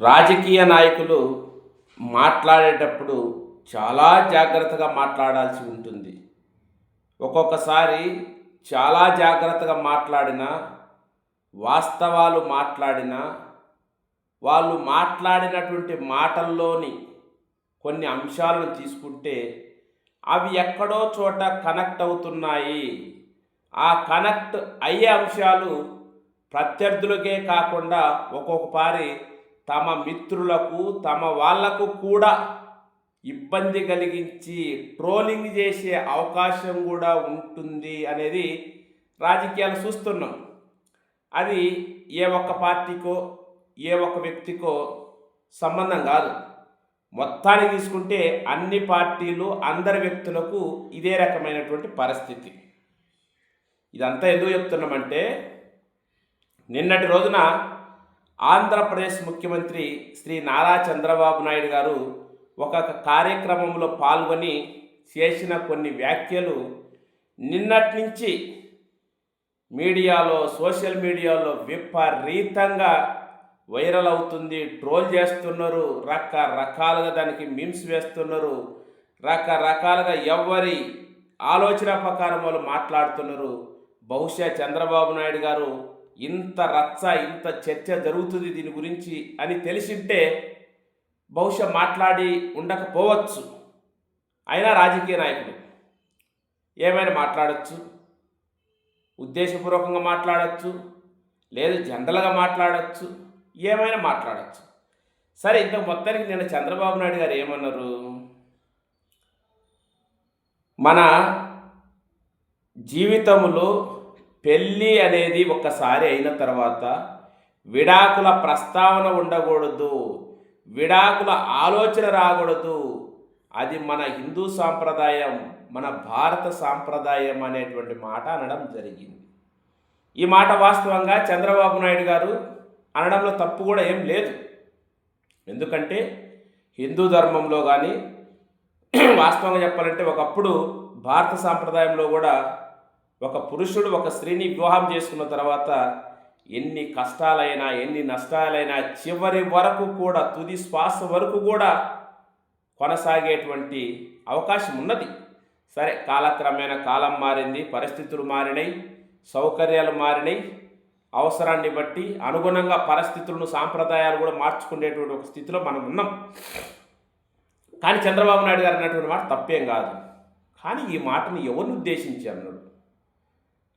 రాజకీయ నాయకులు మాట్లాడేటప్పుడు చాలా జాగ్రత్తగా మాట్లాడాల్సి ఉంటుంది. ఒక్కొక్కసారి చాలా జాగ్రత్తగా మాట్లాడిన వాస్తవాలు మాట్లాడిన వాళ్ళు మాట్లాడినటువంటి మాటల్లోని కొన్ని అంశాలను తీసుకుంటే అవి ఎక్కడో చోట కనెక్ట్ అవుతున్నాయి. ఆ కనెక్ట్ అయ్యే అంశాలు ప్రత్యర్థులకే కాకుండా ఒక్కొక్కసారి తమ మిత్రులకు తమ వాళ్ళకు కూడా ఇబ్బంది కలిగించి ట్రోలింగ్ చేసే అవకాశం కూడా ఉంటుంది అనేది రాజకీయాలు చూస్తున్నాం. అది ఏ ఒక్క పార్టీకో ఏ ఒక్క వ్యక్తికో సంబంధం కాదు. మొత్తానికి తీసుకుంటే అన్ని పార్టీలు అందరి వ్యక్తులకు ఇదే రకమైనటువంటి పరిస్థితి. ఇదంతా ఎందుకు చెప్తున్నామంటే నిన్నటి రోజున ఆంధ్రప్రదేశ్ ముఖ్యమంత్రి శ్రీ నారా చంద్రబాబు నాయుడు గారు ఒక కార్యక్రమంలో పాల్గొని చేసిన కొన్ని వ్యాఖ్యలు నిన్నటి నుంచి మీడియాలో సోషల్ మీడియాలో విపరీతంగా వైరల్ అవుతుంది. ట్రోల్ చేస్తున్నారు. రకరకాలుగా దానికి మిమ్స్ వేస్తున్నారు. రకరకాలుగా ఎవరి ఆలోచన ప్రకారం వాళ్ళు మాట్లాడుతున్నారు. బహుశా చంద్రబాబు నాయుడు గారు ఇంత రచ్చ ఇంత చర్చ జరుగుతుంది దీని గురించి అని తెలిసింటే బహుశా మాట్లాడి ఉండకపోవచ్చు. అయినా రాజకీయ నాయకుడు ఏమైనా మాట్లాడచ్చు? ఉద్దేశపూర్వకంగా మాట్లాడచ్చు? లేదు జనరల్గా మాట్లాడచ్చు? ఏమైనా మాట్లాడచ్చు. సరే ఇంత మొత్తానికి నేను చంద్రబాబు నాయుడు గారు ఏమన్నారు? మన జీవితంలో పెళ్ళి అనేది ఒక్కసారి అయిన తర్వాత విడాకుల ప్రస్తావన ఉండకూడదు విడాకుల ఆలోచన రాకూడదు. అది మన హిందూ సాంప్రదాయం మన భారత సాంప్రదాయం అనేటువంటి మాట అనడం జరిగింది. ఈ మాట వాస్తవంగా చంద్రబాబు నాయుడు గారు అనడంలో తప్పు కూడా ఏం లేదు. ఎందుకంటే హిందూ ధర్మంలో కానీ వాస్తవంగా చెప్పాలంటే ఒకప్పుడు భారత సాంప్రదాయంలో కూడా ఒక పురుషుడు ఒక స్త్రీని వివాహం చేసుకున్న తర్వాత ఎన్ని కష్టాలైనా ఎన్ని నష్టాలైనా చివరి వరకు కూడా తుది శ్వాస వరకు కూడా కొనసాగేటువంటి అవకాశం ఉన్నది. సరే కాలక్రమేణా కాలం మారింది పరిస్థితులు మారినాయి సౌకర్యాలు మారినాయి అవసరాన్ని బట్టి అనుగుణంగా పరిస్థితులను సాంప్రదాయాలు కూడా మార్చుకునేటువంటి ఒక స్థితిలో మనం ఉన్నాం. కానీ చంద్రబాబు నాయుడు గారు అన్నటువంటి మాట తప్పేం కాదు. కానీ ఈ మాటను ఎవరిని ఉద్దేశించి అన్నాడు?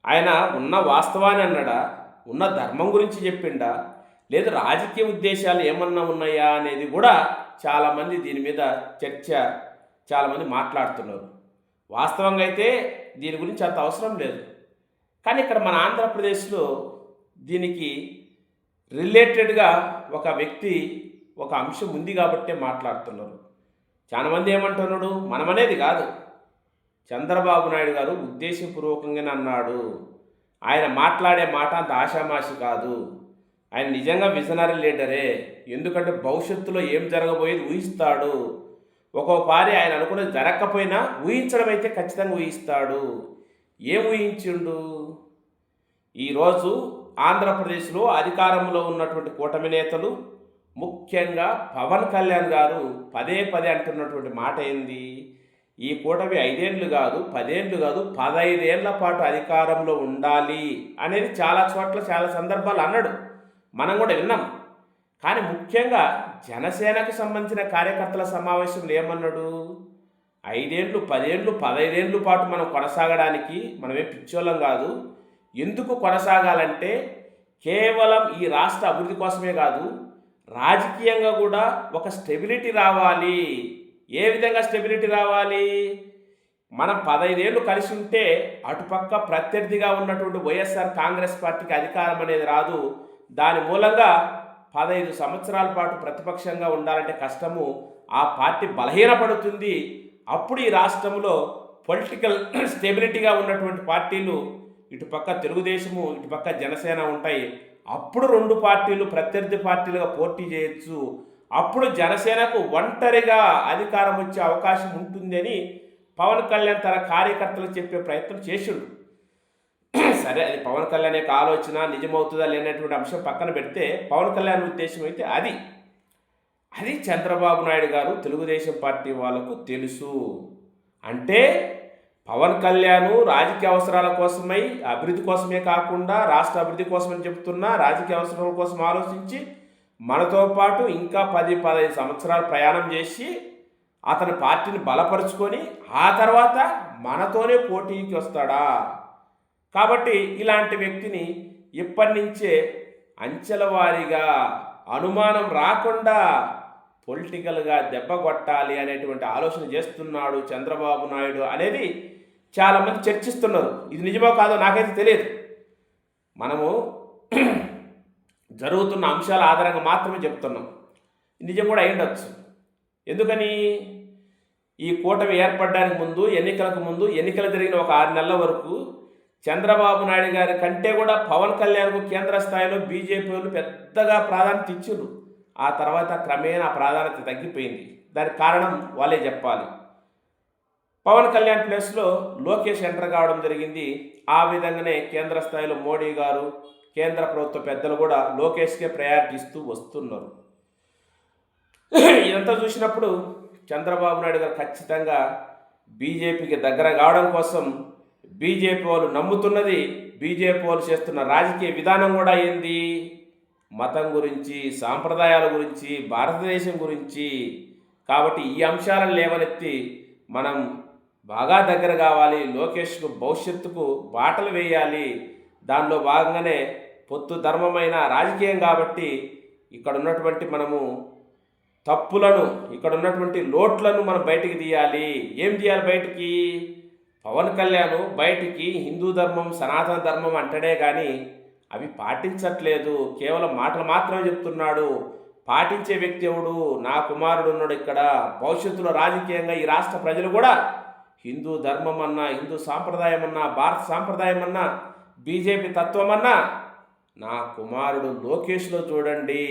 ఆయన ఉన్న వాస్తవాన్ని అన్నాడా? ఉన్న ధర్మం గురించి చెప్పిండా? లేదు రాజకీయ ఉద్దేశాలు ఏమన్నా ఉన్నాయా అనేది కూడా చాలామంది దీని మీద చర్చ చాలామంది మాట్లాడుతున్నారు. వాస్తవంగా అయితే దీని గురించి అంత అవసరం లేదు. కానీ ఇక్కడ మన ఆంధ్రప్రదేశ్లో దీనికి రిలేటెడ్గా ఒక వ్యక్తి ఒక అంశం ఉంది కాబట్టే మాట్లాడుతున్నారు. చాలామంది ఏమంటున్నాడు? మనమనేది కాదు. చంద్రబాబు నాయుడు గారు ఉద్దేశపూర్వకంగానే అన్నాడు ఆయన మాట్లాడే మాట అంత ఆషామాషి కాదు. ఆయన నిజంగా విజనరీ లీడరే. ఎందుకంటే భవిష్యత్తులో ఏం జరగబోయేది ఊహిస్తాడు. ఒక్కోపారి ఆయన అనుకున్నది జరగకపోయినా ఊహించడం అయితే ఖచ్చితంగా ఊహిస్తాడు. ఏం ఊహించిండు? ఈరోజు ఆంధ్రప్రదేశ్లో అధికారంలో ఉన్నటువంటి కూటమి నేతలు ముఖ్యంగా పవన్ కళ్యాణ్ గారు పదే పదే అంటున్నటువంటి మాట ఏంది? ఈ కూటమి ఐదేండ్లు కాదు పదేండ్లు కాదు పదైదేళ్ళ పాటు అధికారంలో ఉండాలి అనేది చాలా చోట్ల చాలా సందర్భాలు అన్నాడు. మనం కూడా విన్నాం. కానీ ముఖ్యంగా జనసేనకు సంబంధించిన కార్యకర్తల సమావేశంలో ఏమన్నాడు? ఐదేండ్లు పదేళ్ళు పదైదేళ్ళు పాటు మనం కొనసాగడానికి మనమే పిచ్చోళ్ళం కాదు. ఎందుకు కొనసాగాలంటే కేవలం ఈ రాష్ట్ర అభివృద్ధి కోసమే కాదు రాజకీయంగా కూడా ఒక స్టెబిలిటీ రావాలి. ఏ విధంగా స్టెబిలిటీ రావాలి? మనం పదైదేళ్ళు కలిసి ఉంటే అటుపక్క ప్రత్యర్థిగా ఉన్నటువంటి వైఎస్ఆర్ కాంగ్రెస్ పార్టీకి అధికారం అనేది రాదు. దాని మూలంగా పదహైదు సంవత్సరాల పాటు ప్రతిపక్షంగా ఉండాలంటే కష్టము. ఆ పార్టీ బలహీనపడుతుంది. అప్పుడు ఈ రాష్ట్రంలో పొలిటికల్ స్టెబిలిటీగా ఉన్నటువంటి పార్టీలు ఇటుపక్క తెలుగుదేశము ఇటుపక్క జనసేన ఉంటాయి. అప్పుడు రెండు పార్టీలు ప్రత్యర్థి పార్టీలుగా పోటీ చేయొచ్చు. అప్పుడు జనసేనకు ఒంటరిగా అధికారం వచ్చే అవకాశం ఉంటుందని పవన్ కళ్యాణ్ తన కార్యకర్తలకు చెప్పే ప్రయత్నం చేసిండు. సరే అది పవన్ కళ్యాణ్ యొక్క ఆలోచన నిజమవుతుందా లేనటువంటి అంశం పక్కన పెడితే పవన్ కళ్యాణ్ ఉద్దేశం అయితే అది. అది చంద్రబాబు నాయుడు గారు తెలుగుదేశం పార్టీ వాళ్ళకు తెలుసు. అంటే పవన్ కళ్యాణ్ రాజకీయ అవసరాల కోసమై అభివృద్ధి కోసమే కాకుండా రాష్ట్ర అభివృద్ధి కోసమని చెప్తున్నా రాజకీయ అవసరాల కోసం ఆలోచించి మనతో పాటు ఇంకా పది పదహైదు సంవత్సరాలు ప్రయాణం చేసి అతని పార్టీని బలపరుచుకొని ఆ తర్వాత మనతోనే పోటీకి వస్తాడా? కాబట్టి ఇలాంటి వ్యక్తిని ఇప్పటి నుంచే అంచెల వారీగా అనుమానం రాకుండా పొలిటికల్గా దెబ్బ కొట్టాలి అనేటువంటి ఆలోచన చేస్తున్నాడు చంద్రబాబు నాయుడు అనేది చాలామంది చర్చిస్తున్నారు. ఇది నిజమో కాదో నాకైతే తెలియదు. మనము జరుగుతున్న అంశాల ఆధారంగా మాత్రమే చెప్తున్నాం. నిజం కూడా అయ్యుండొచ్చు. ఎందుకని? ఈ కూటమి ఏర్పడడానికి ముందు ఎన్నికలకు ముందు ఎన్నికలు జరిగిన ఒక ఆరు నెలల వరకు చంద్రబాబు నాయుడు గారి కంటే కూడా పవన్ కళ్యాణ్కు కేంద్ర స్థాయిలో బీజేపీ వాళ్ళు పెద్దగా ప్రాధాన్యత ఇచ్చిండ్రు. ఆ తర్వాత క్రమేణా ప్రాధాన్యత తగ్గిపోయింది. దానికి కారణం వాళ్ళే చెప్పాలి. పవన్ కళ్యాణ్ ప్లేస్లో లోకేష్ ఎంటర్ కావడం జరిగింది. ఆ విధంగానే కేంద్ర స్థాయిలో మోడీ గారు కేంద్ర ప్రభుత్వ పెద్దలు కూడా లోకేష్కే ప్రయారిటీ ఇస్తూ వస్తున్నారు. ఇదంతా చూసినప్పుడు చంద్రబాబు నాయుడు గారు ఖచ్చితంగా బీజేపీకి దగ్గర కావడం కోసం బీజేపీ వాళ్ళు నమ్ముతున్నది బీజేపీ వాళ్ళు చేస్తున్న రాజకీయ విధానం కూడా ఏంది? మతం గురించి సాంప్రదాయాల గురించి భారతదేశం గురించి. కాబట్టి ఈ అంశాలను లేవనెత్తి మనం బాగా దగ్గర కావాలి లోకేష్కు భవిష్యత్తుకు బాటలు వేయాలి. దానిలో భాగంగానే పొత్తు ధర్మమైన రాజకీయం కాబట్టి ఇక్కడ ఉన్నటువంటి మనము తప్పులను ఇక్కడ ఉన్నటువంటి లోట్లను మనం బయటికి తీయాలి. ఏం తీయాలి బయటికి? పవన్ కళ్యాణ్ బయటికి హిందూ ధర్మం సనాతన ధర్మం అంటడే కానీ అవి పాటించట్లేదు. కేవలం మాటలు మాత్రమే చెప్తున్నాడు. పాటించే వ్యక్తి ఎవడు? నా కుమారుడు ఉన్నాడు ఇక్కడ. భవిష్యత్తులో రాజకీయంగా ఈ రాష్ట్ర ప్రజలు కూడా హిందూ ధర్మం అన్నా హిందూ సాంప్రదాయం అన్నా భారత సాంప్రదాయం అన్నా బీజేపీ తత్వమన్నా నా కుమారుడు లోకేష్లో చూడండి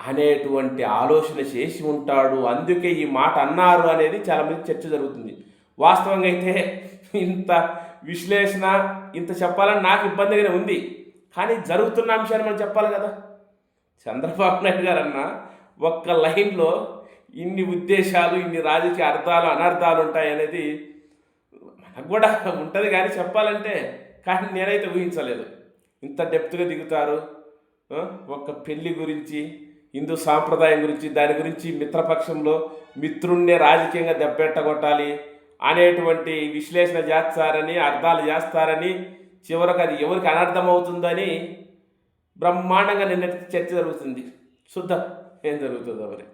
అనేటువంటి ఆలోచన చేసి ఉంటాడు. అందుకే ఈ మాట అన్నారు అనేది చాలామంది చర్చ జరుగుతుంది. వాస్తవంగా అయితే ఇంత విశ్లేషణ ఇంత చెప్పాలని నాకు ఇబ్బందిగానే ఉంది. కానీ జరుగుతున్న అంశాన్ని మనం చెప్పాలి కదా. చంద్రబాబు నాయుడు గారన్న ఒక్క లైన్లో ఇన్ని ఉద్దేశాలు ఇన్ని రాజకీయ అర్థాలు అనర్థాలు ఉంటాయనేది మనకు కూడా ఉంటుంది కానీ చెప్పాలంటే కానీ నేనైతే ఊహించలేదు. ఇంత డెప్త్గా దిగుతారు ఒక ఒక్క పెళ్ళి గురించి హిందూ సాంప్రదాయం గురించి దాని గురించి మిత్రపక్షంలో మిత్రుణ్ణి రాజకీయంగా దెబ్బెట్టగొట్టాలి అనేటువంటి విశ్లేషణ చేస్తారని అర్థాలు చేస్తారని చివరకు అది ఎవరికి అనర్థం అవుతుందని బ్రహ్మాండంగా నిన్న చర్చ జరుగుతుంది. చూద్దాం ఏం జరుగుతుందో మరి?